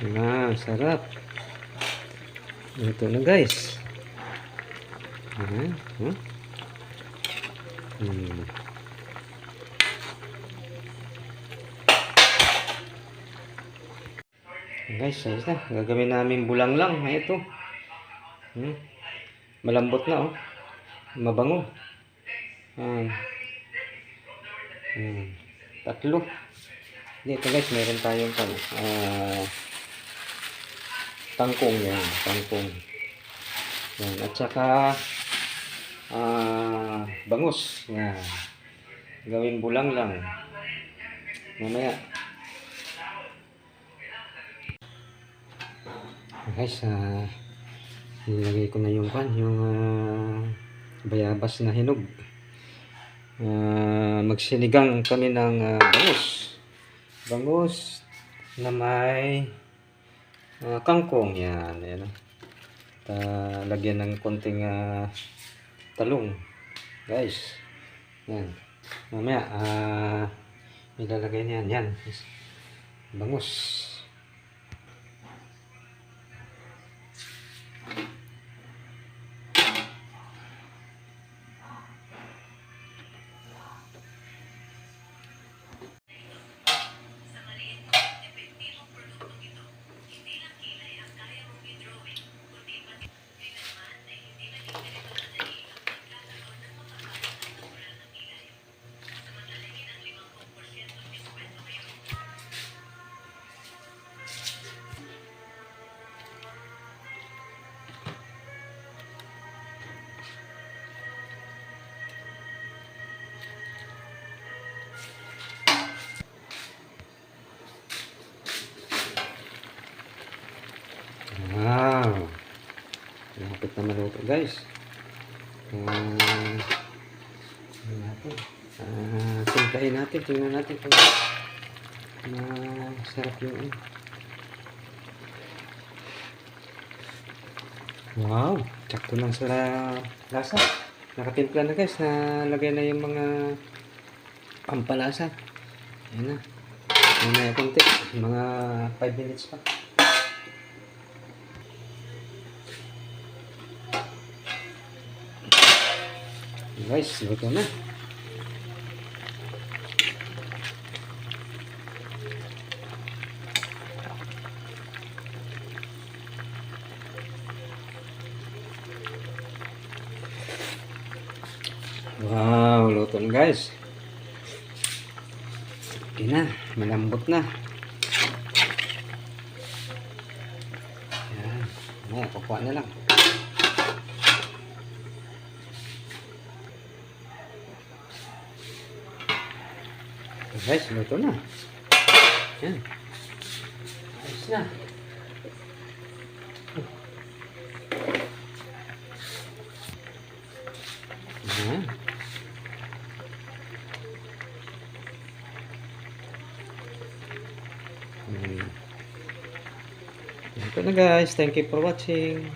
Ah, sarap. Ito na guys. Ah, huh? Hmm. Guys, ayos na. Gagawin namin bulang lang. Ito. Hmm. Malambot na, oh. Mabango. Ah. Hmm. Tatlo. Dito guys, meron tayong kan, ah, tangkong yan. Tangkong. Yan. At saka, ah, bangus. Yan. Gawin bulang lang. Mamaya. Guys, ah, nilagay ko na yung kan, yung ah, bayabas na hinog. Ah, magsinigang kami ng ah, bangus. Bangus na may ah, kangkong. Yan, yan. Ah, lagyan ng konting ah, talong. Guys, yan. Mamaya, ah, ilalagay niyan. Yan. Bangus. Wow. Lapit na maluto guys. Ano natin? Ah, timplahin natin. Tingnan natin kung masarap yung ano. Wow. Sakto lang sa lasa. Nakatimpla na guys. Nalagay na yung mga pampalasa. Ayan na. Mamaya konti. Mga 5 minutes pa. Guys, luto na. Wow, luto na guys. Okay na, malambot na. Yan. Ayan, kukuha na lang. Guys, luto na. Yan. Ayos na. Yan. Hmm. Ito na guys. Thank you for watching.